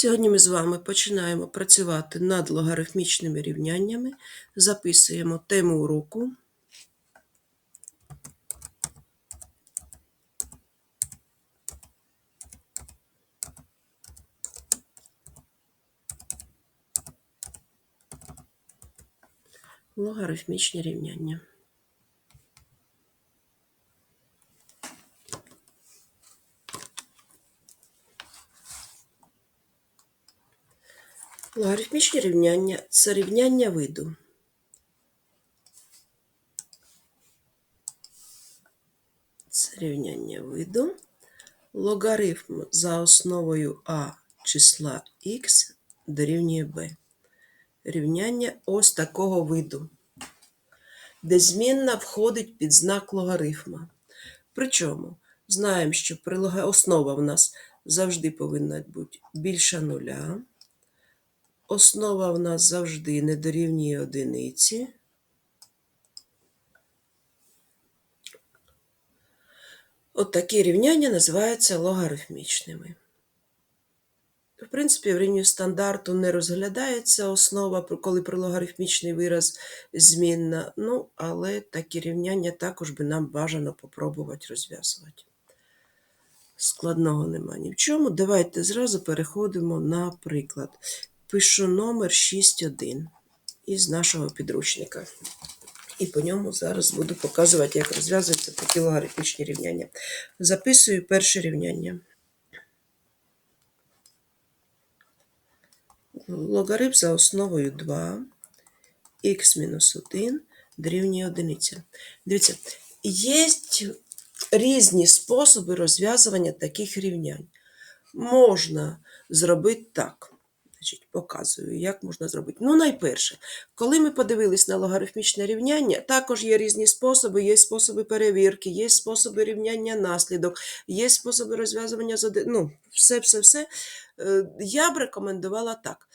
Сьогодні ми з вами починаємо працювати над логарифмічними рівняннями. Записуємо тему уроку. Логарифмічні рівняння. Логарифмічні рівняння це рівняння виду. Це рівняння виду. Логарифм за основою а числа х дорівнює b. Рівняння ось такого виду, де змінна входить під знак логарифма. Причому знаємо, що основа в нас завжди повинна бути більша нуля. Основа в нас завжди не дорівнює одиниці. От такі рівняння називаються логарифмічними. В принципі, в рівні стандарту не розглядається основа, коли про логарифмічний вираз змінна. Ну, але такі рівняння також би нам бажано попробувати розв'язувати. Складного нема ні в чому. Давайте зразу переходимо на приклад. Пишу номер 6.1 із нашого підручника. І по ньому зараз буду показувати, як розв'язуються такі логарифмічні рівняння. Записую перше рівняння. Логарифм за основою 2, х-1 дорівнює 1. Дивіться, є різні способи розв'язування таких рівнянь. Можна зробити так. Значить, показую, як можна зробити. Ну, найперше, коли ми подивились на логарифмічне рівняння, також є різні способи, є способи перевірки, є способи рівняння наслідок, є способи розв'язування з один. Ну, все-все-все. Е, Я б рекомендувала так.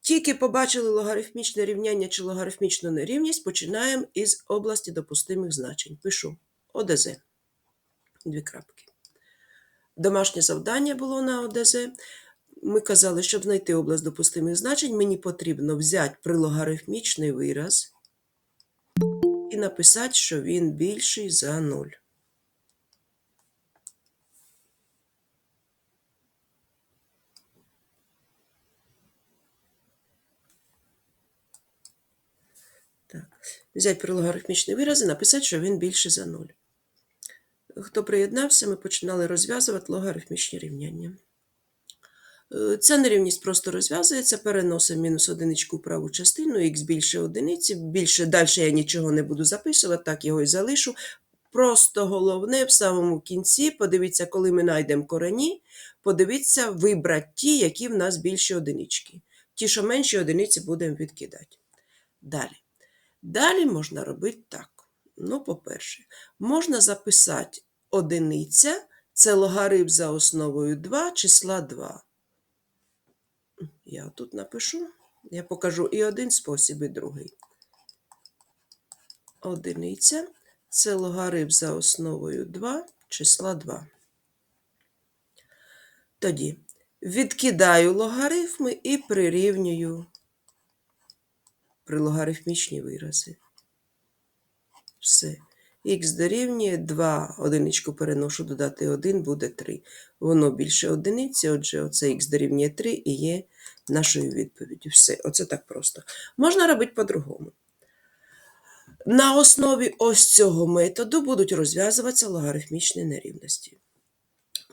Тільки побачили логарифмічне рівняння чи логарифмічну нерівність, починаємо із області допустимих значень. Пишу ОДЗ. Дві крапки. Домашнє завдання було на ОДЗ. Ми казали, щоб знайти область допустимих значень, мені потрібно взяти прилогарифмічний вираз і написати, що він більший за 0. Так. Взяти прилогарифмічний вираз і написати, що він більший за 0. Хто приєднався, ми починали розв'язувати логарифмічні рівняння. Е, Ця нерівність просто розв'язується, переносимо мінус одиничку в праву частину, х більше одиниці, більше далі я нічого не буду записувати, так його і залишу. Просто головне в самому кінці, подивіться, коли ми знайдемо корені, подивіться, вибрати ті, які в нас більші одинички. Ті, що менші одиниці, будемо відкидати. Далі. Далі можна робити так. Ну, по-перше, можна записати одиниця, це логарифм за основою 2 числа 2. Я тут напишу, я покажу і один спосіб, і другий. Одиниця це логарифм за основою 2 числа 2. Тоді відкидаю логарифми і прирівнюю прилогарифмічні вирази. Все. Х дорівнює 2, одиничку переношу, додати 1, буде 3. Воно більше одиниці, отже, оце х дорівнює 3 і є нашою відповіддю. Все, оце так просто. Можна робити по-другому. На основі ось цього методу будуть розв'язуватися логарифмічні нерівності.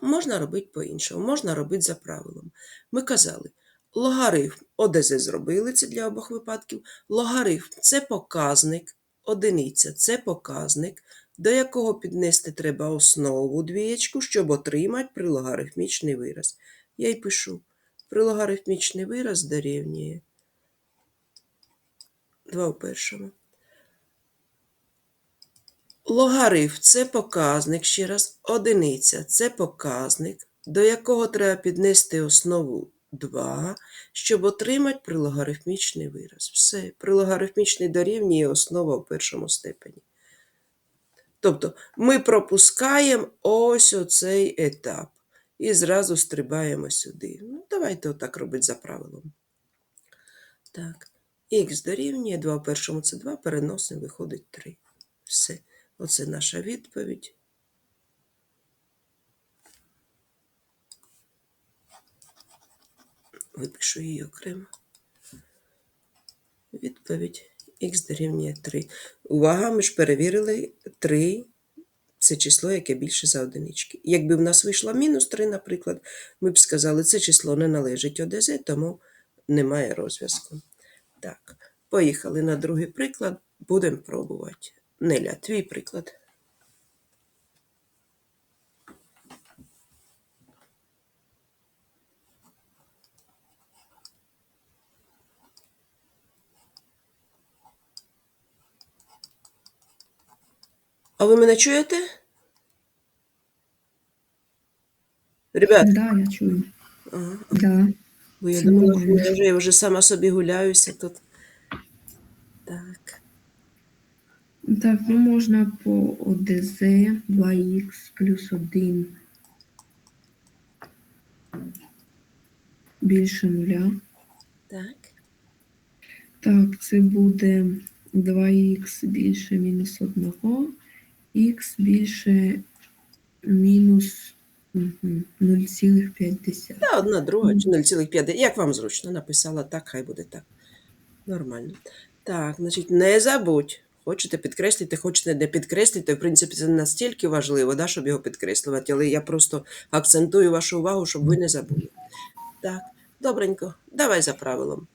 Можна робити по-іншому, можна робити за правилом. Ми казали, логарифм ОДЗ зробили це для обох випадків. Логарифм це показник, одиниця це показник, до якого піднести треба основу двієчку, щоб отримати прилогарифмічний вираз. Я й пишу, прилогарифмічний вираз дорівнює 2 в першому. Логарифм це показник, ще раз, одиниця це показник, до якого треба піднести основу 2, щоб отримати прилогарифмічний вираз. Все, прилогарифмічний дорівнює основа в першому степені. Тобто ми пропускаємо ось оцей етап. і зразу стрибаємо сюди. Ну, давайте отак робити за правилом. Так, х дорівнює 2 в першому це 2, переносимо, виходить 3. Все. Оце наша відповідь. Випишу її окремо. Відповідь х дорівнює 3. Увага, ми ж перевірили 3 це число, яке більше за одинички. Якби в нас вийшло мінус 3, наприклад, ми б сказали, це число не належить ОДЗ, тому немає розв'язку. Так, поїхали на другий приклад, будемо пробувати. Неля, твій приклад. А ви мене чуєте? Ребят, Да, я чую. ага. Да. Бо я думала, я вже, я вже сама собі гуляюся тут. Так. Так, ну можна по ОДЗ 2х плюс 1 більше нуля. Так. Так, це буде 2х більше мінус 1, х більше мінус мгм, 0,5. Та одна, друга, чи 0,5. Як вам зручно написала, так, хай буде так. Нормально. Так, значить, не забудь. Хочете підкреслити, хочете не підкреслити. В принципі, це настільки важливо, да, щоб його підкреслювати, але я просто акцентую вашу увагу, щоб ви не забули. Так, добренько, давай за правилом.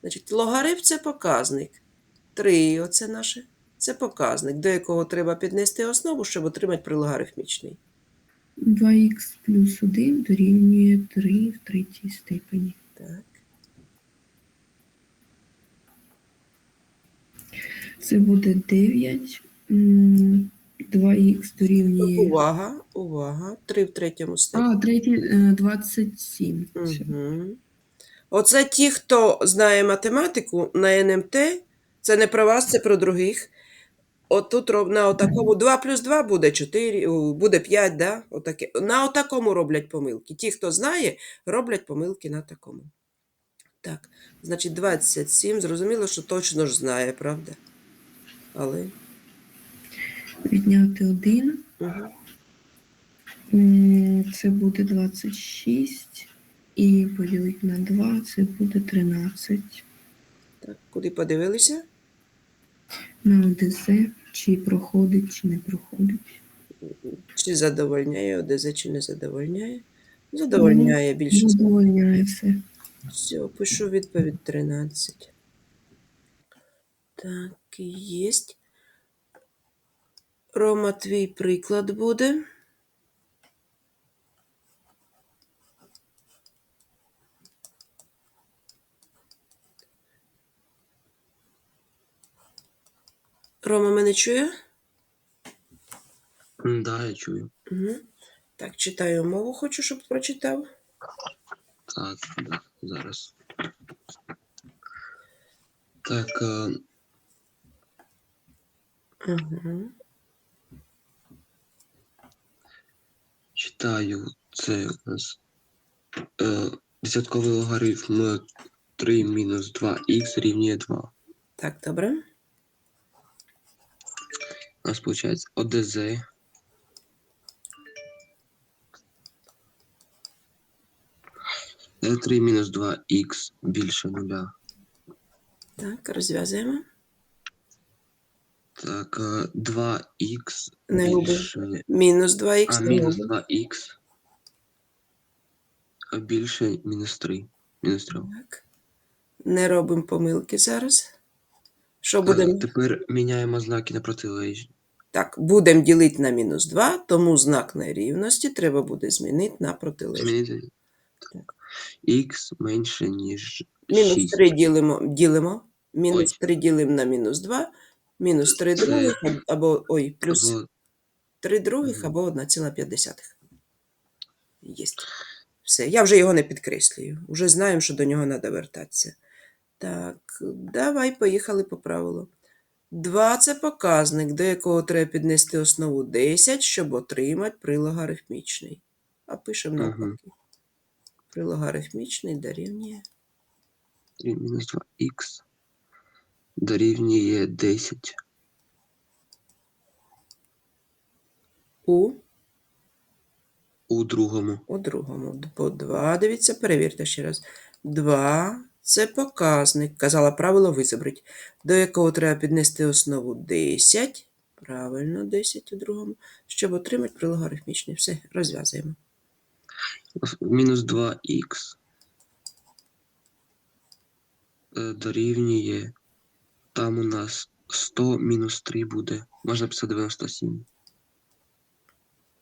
Значить, логарифм це показник. 3 оце наше. Це показник, до якого треба піднести основу, щоб отримати прилогарифмічний. 2х плюс 1 дорівнює 3 в третій степені. Так. Це буде 9. 2х дорівнює. Увага, увага. 3 в третьому степені. А, третій е, 27. Угу. Оце ті, хто знає математику на НМТ, це не про вас, це про других. От тут роб- на отакому 2 плюс 2 буде 4, у, буде 5, да? Отаке. На отакому роблять помилки. Ті, хто знає, роблять помилки на такому. Так, значить 27, зрозуміло, що точно ж знає, правда? Але. Відняти 1. Угу. Це буде 26. І поділити на 2, це буде 13. Так, куди подивилися? На ОДЗ, чи проходить, чи не проходить. Чи задовольняє ОДЗ, чи не задовольняє? Задовольняє більше. Задовольняє все. Все, пишу відповідь 13. Так, є. Рома, твій приклад буде. Рома мене чує? Да, я чую. Угу. Так, читаю мову, хочу, щоб прочитав. Так, да, зараз. Так, е, Угу. читаю. Це у нас е, десятковий логарифм 3 мінус 2х рівнює 2. Так, добре. У нас виходить ОДЗ. Е, 3 мінус 2х більше нуля. Так, розв'язуємо. Так, е, 2х Не більше. Мінус 2х. А, мінус 2х. А більше мінус 3. Мінус 3. Так. Не робимо помилки зараз. Що будемо? Тепер міняємо знаки на протилежні. Так, будемо ділити на мінус 2, тому знак нерівності треба буде змінити на протилежний. Змінити. Так. Х менше, ніж Мінус 6. 3 ділимо, ділимо. Мінус Ой. 3 ділимо на мінус 2. Мінус 3 Це- других, або, ой, плюс Або 3 других, або 1,5. Єсть. Все, я вже його не підкреслюю. Уже знаємо, що до нього треба вертатися. Так, давай, поїхали по правилу. 2 – це показник, до якого треба піднести основу 10, щоб отримати прилог арифмічний. а пишемо Мгм. навпаки. При логарифмічний дорівнює 3 мінус 2х дорівнює 10. у, У другому. у другому. По 2, дивіться, перевірте ще раз. 2 – це показник, казала правило визобрить, до якого треба піднести основу 10, правильно, 10 у другому, щоб отримати при логарифмічний. Все, розв'язуємо. Мінус 2х е, дорівнює. Там у нас 100 мінус 3 буде. Можна писати 97.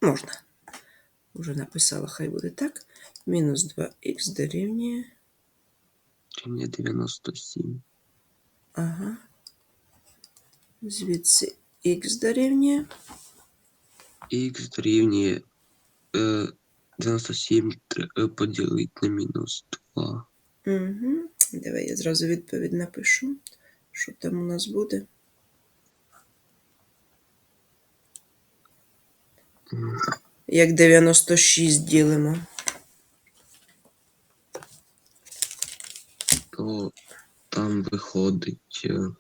Можна. Уже написала, хай буде так. Мінус 2х дорівнює. Дорівнює 97. Ага. Звідси х дорівнює. Х дорівнює е, 97 тр- е, поділити на мінус 2. Угу. Давай я зразу відповідь напишу. Що там у нас буде? Як 96 ділимо. То там виходить. е,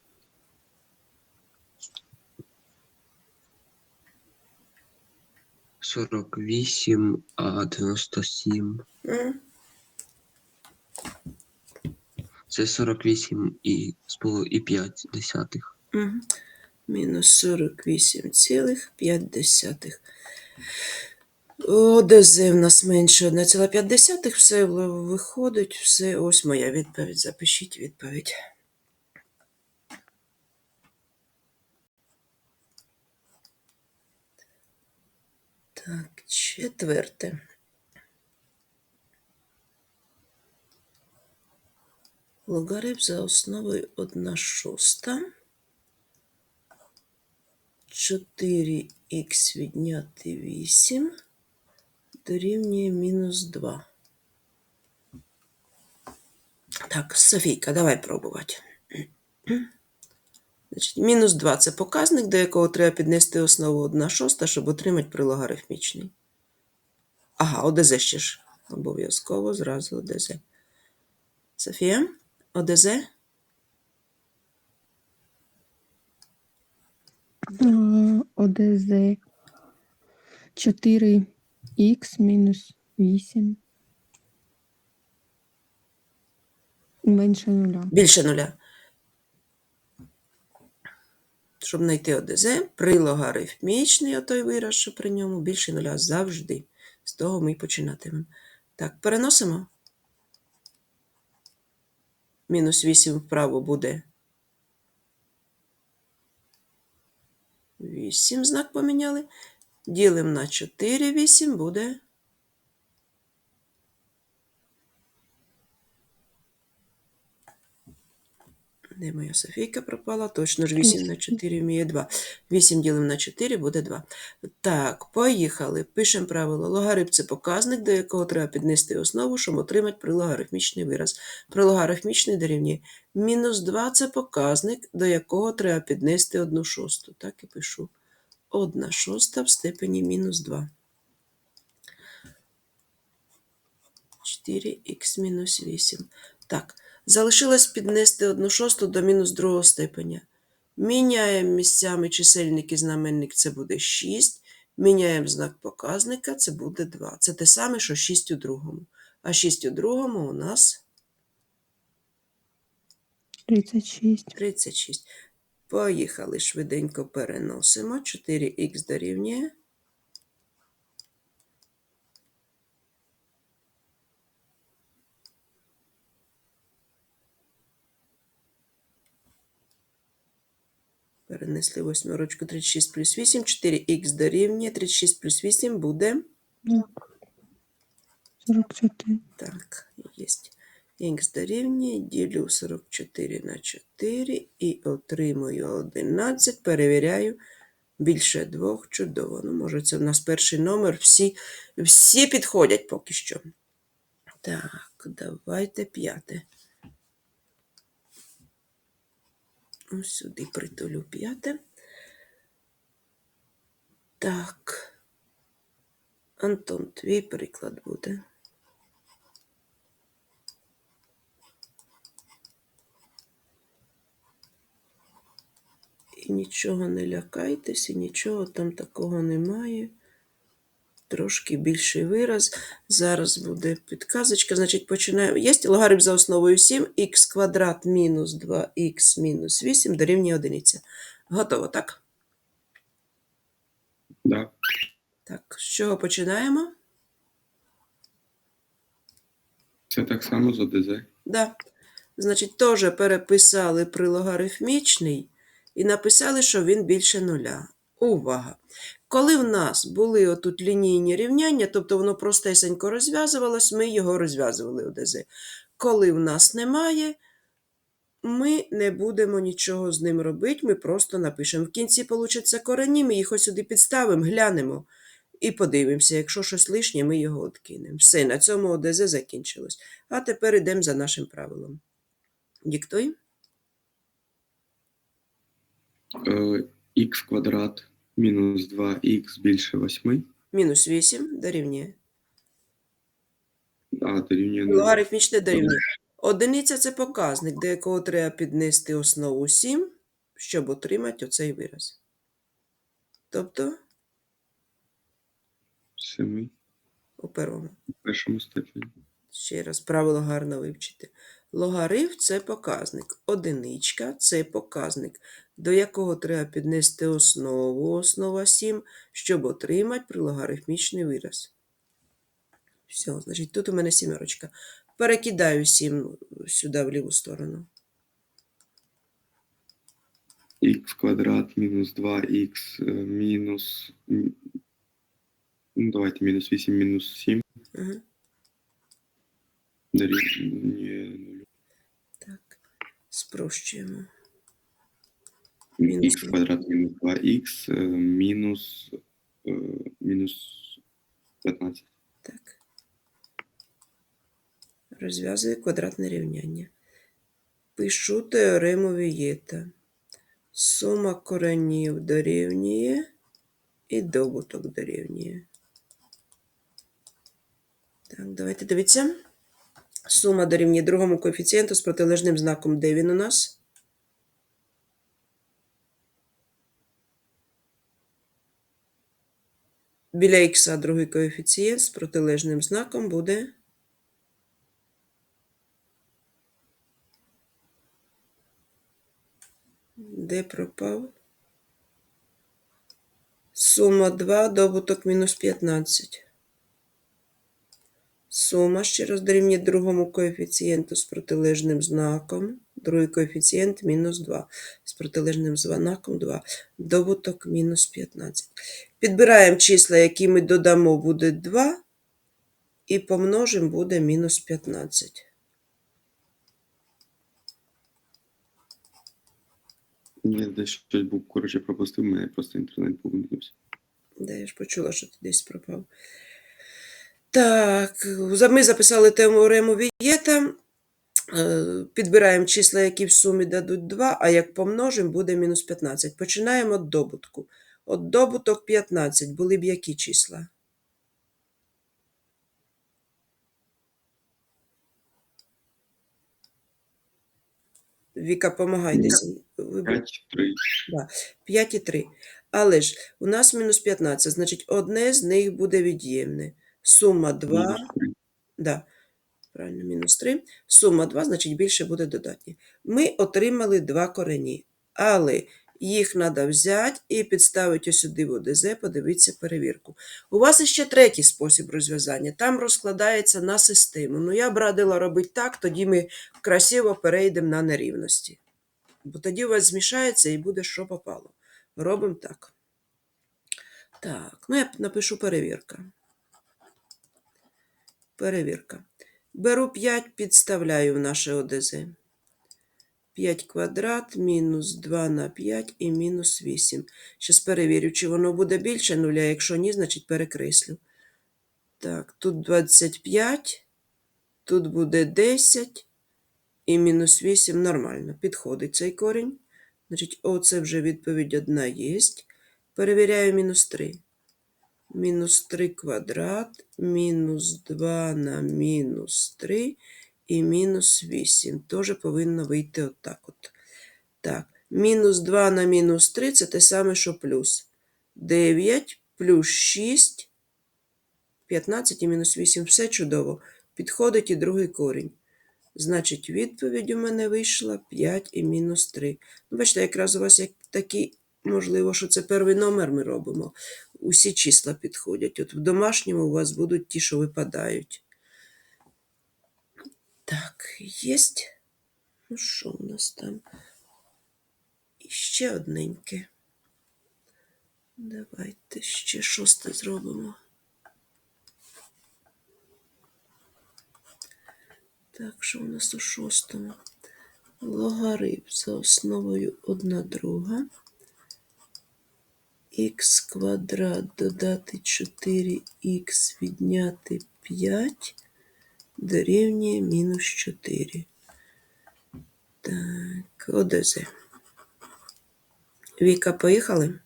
Сорок вісім, а 97. М, Це 48 і, і 5 десятих. Мінус 48,5. ОДЗ в нас менше 1,5. Все виходить. Все. Ось моя відповідь. Запишіть відповідь. Так, четверте. Логарифм за основою 1 шоста. 4х відняти 8 дорівнює мінус 2. Так, Софійка, давай пробувати. Значить, Мінус 2 це показник, до якого треба піднести основу 1 шоста, щоб отримати прилогарифмічний. Ага, ОДЗ ще ж. Обов'язково зразу ОДЗ. Софія, ОДЗ? ОДЗ 4 х мінус 8. Менше нуля. Більше нуля. Щоб знайти ОДЗ, при логарифмічний отой вираз, що при ньому більше нуля завжди. З того ми починатимемо. Так, переносимо. Мінус 8 вправо буде. 8 знак поміняли. Ділимо на 4, 8 буде Де моя Софійка пропала? Точно ж 8 на 4 вміє 2. 8 ділимо на 4 буде 2. Так, поїхали. Пишемо правило. Логарифм – це показник, до якого треба піднести основу, щоб отримати прилогарифмічний вираз. Прилогарифмічний дорівнює. Мінус 2 – це показник, до якого треба піднести 1 шосту. Так і пишу. 1 шоста в степені мінус 2. 4х мінус 8. Так, залишилось піднести 1 шосту до мінус другого степеня. Міняємо місцями чисельник і знаменник, це буде 6. Міняємо знак показника, це буде 2. Це те саме, що 6 у другому. А 6 у другому у нас 36. 36. Поїхали, швиденько переносимо. 4х дорівнює. Перенесли восьмерочку 36 плюс 8. 4х дорівнює. 36 плюс 8 буде. Так. 44. Так, єсть. Х дорівнює, ділю 44 на 4 і отримую 11. Перевіряю. Більше двох. Чудово. Ну, може, це в нас перший номер. Всі, всі підходять поки що. Так, давайте п'яте. Ось сюди притулю п'яте. Так. Антон, твій приклад буде. І нічого не лякайтесь, і нічого там такого немає. Трошки більший вираз. Зараз буде підказочка. Значить, починаємо. Є логарифм за основою 7, х квадрат мінус 2х мінус 8 дорівнює 1. Готово, так? Да. Так, з чого починаємо? Це так само з ОДЗ. Да. Значить, теж переписали при логарифмічний і написали, що він більше нуля. Увага! Коли в нас були отут лінійні рівняння, тобто воно простесенько розв'язувалось, ми його розв'язували ОДЗ. Коли в нас немає, ми не будемо нічого з ним робити, ми просто напишемо. В кінці получаться корені, ми їх ось сюди підставимо, глянемо і подивимося. Якщо щось лишнє, ми його відкинемо. Все, на цьому ОДЗ закінчилось. А тепер йдемо за нашим правилом. Диктуй. Х квадрат мінус 2х більше 8. Мінус 8 дорівнює. А, дорівнює 0. Логарифмічне дорівнює. Одиниця це показник, до якого треба піднести основу 7, щоб отримати оцей вираз. Тобто 7 у первому. в першому степені. Ще раз правило гарно вивчити. Логарифм – це показник. Одиничка – це показник, до якого треба піднести основу, основа 7, щоб отримати прилогарифмічний вираз. Все, значить, тут у мене сімерочка. Перекидаю 7 сюди в ліву сторону. х квадрат мінус 2х е, мінус. Ну, давайте мінус 8 мінус 7 Угу. дорівнює 0. Спрощуємо. Мінус х квадрат мінус 2х е, мінус, е, мінус 15. Так. Розв'язую квадратне рівняння. Пишу теорему Вієта. Сума коренів дорівнює і добуток дорівнює. Так, давайте дивіться. Сума дорівнює другому коефіцієнту з протилежним знаком. Де він у нас? Біля х другий коефіцієнт з протилежним знаком буде Де пропав? Сума 2, добуток мінус 15. Сума ще раз другому коефіцієнту з протилежним знаком. Другий коефіцієнт мінус 2. З протилежним знаком 2. Добуток мінус 15. Підбираємо числа, які ми додамо, буде 2. І помножимо буде мінус 15. Я десь щось був, коротше, пропустив, у мене просто інтернет повимкнувся. Де я ж почула, що ти десь пропав. Так, ми записали теорему Вієта. Е, Підбираємо числа, які в сумі дадуть 2, а як помножимо, буде мінус 15. Починаємо від добутку. От добуток 15 були б які числа? Віка, помагайтеся. Ви 5, 3. 5 і 3. Але ж у нас мінус 15, значить одне з них буде від'ємне. Сума 2, да, правильно, мінус 3. Сума 2, значить більше буде додатні. Ми отримали два корені, але їх треба взяти і підставити сюди в ОДЗ, подивитися перевірку. У вас іще третій спосіб розв'язання. Там розкладається на систему. Ну, я б радила робити так, тоді ми красиво перейдемо на нерівності. Бо тоді у вас змішається і буде що попало. Робимо так. Так, ну я напишу перевірка. Перевірка. Беру 5, підставляю в наше ОДЗ. 5 квадрат, мінус 2 на 5 і мінус 8. Зараз перевірю, чи воно буде більше нуля. Якщо ні, значить перекреслю. Так, тут 25, тут буде 10 і мінус 8 нормально. Підходить цей корінь. Значить, оце вже відповідь одна є. Перевіряю мінус 3. Мінус 3 квадрат, мінус 2 на мінус 3 і мінус 8. Теж повинно вийти отак от. Так, мінус 2 на мінус 3 це те саме, що плюс. 9 плюс 6, 15 і мінус 8. Все чудово. Підходить і другий корінь. Значить, відповідь у мене вийшла 5 і мінус 3. Ну, бачите, якраз у вас як такий, можливо, що це перший номер ми робимо. Усі числа підходять. От в домашньому у вас будуть ті, що випадають. Так, єсть. Ну, що у нас там? І ще одненьке. Давайте ще шосте зробимо. Так, що у нас у шостому? Логарифм за основою 1 друга. Х квадрат додати 4х відняти 5 дорівнює мінус 4. Так, ОДЗ. Віка, поїхали?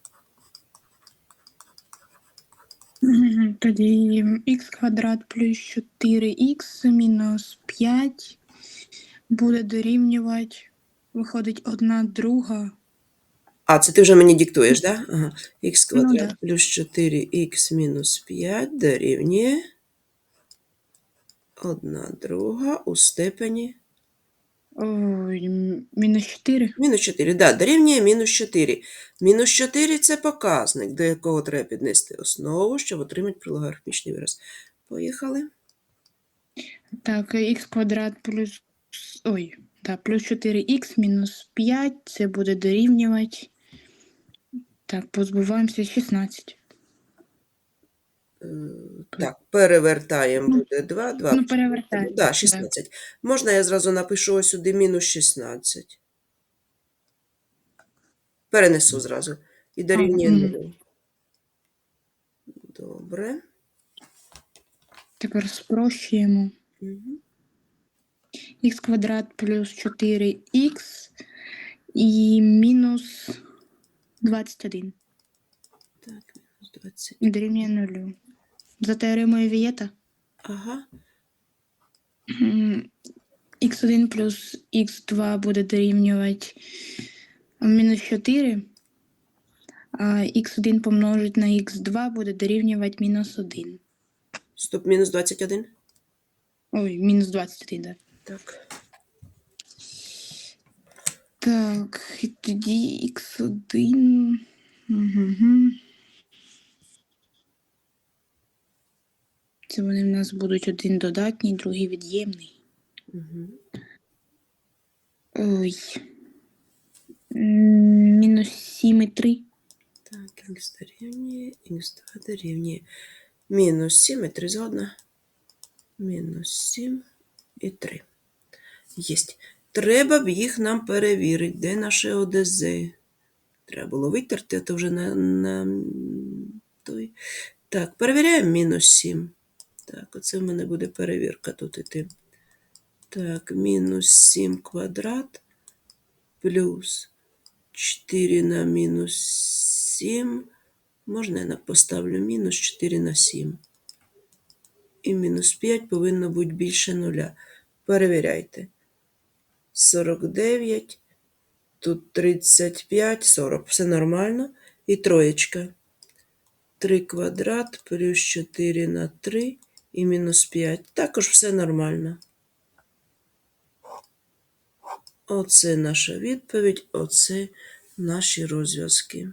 Тоді х квадрат плюс 4х мінус 5 буде дорівнювати, виходить, одна друга. А, це ти вже мені диктуєш, так? Да? Ага. х Ну, да. плюс 4х мінус 5 дорівнює 1 друга у степені Ой, мінус 4. мінус 4. Да, дорівнює мінус 4. Мінус 4 – це показник, до якого треба піднести основу, щоб отримати прилогарифмічний вираз. Поїхали. Так, х квадрат плюс. Ой, да, плюс 4х мінус 5 це буде дорівнювати. Так, позбуваємося 16. Е, Так, перевертаємо, Ну, буде 2, 2. Ну, перевертаємо. Так, да, 16. Можна я зразу напишу ось сюди мінус 16. Перенесу зразу. І дорівнює мгм. нулю. Добре. Тепер спрощуємо. Мгм. х квадрат плюс 4х і мінус 21 Так, мінус 20. дорівнює нулю. За теоремою Вієта Ага. х1 плюс х2 буде дорівнювати мінус 4, а х1 помножить на х2 буде дорівнювати мінус 1. Стоп, мінус 21. Ой, мінус 21, да. Так. Так, і тоді х1. Угу. Це вони в нас будуть один додатній, другий від'ємний. Угу. Ой. Мінус 7 і 3. Так, х дорівнює, х2 дорівнює. Мінус 7 і 3 згодна. Мінус 7 і 3. Єсть. Треба б їх нам перевірити, де наше ОДЗ. Треба було витерти, а то вже на, на той. Так, перевіряємо мінус 7. Так, оце в мене буде перевірка тут іти. Так, мінус 7 квадрат плюс 4 на мінус 7. Можна я поставлю мінус 4 на 7. І мінус 5 повинно бути більше нуля. Перевіряйте. 49, тут 35, 40. Все нормально. І троєчка. 3 квадрат плюс 4 на 3 і мінус 5. Також все нормально. Оце наша відповідь, оце наші розв'язки.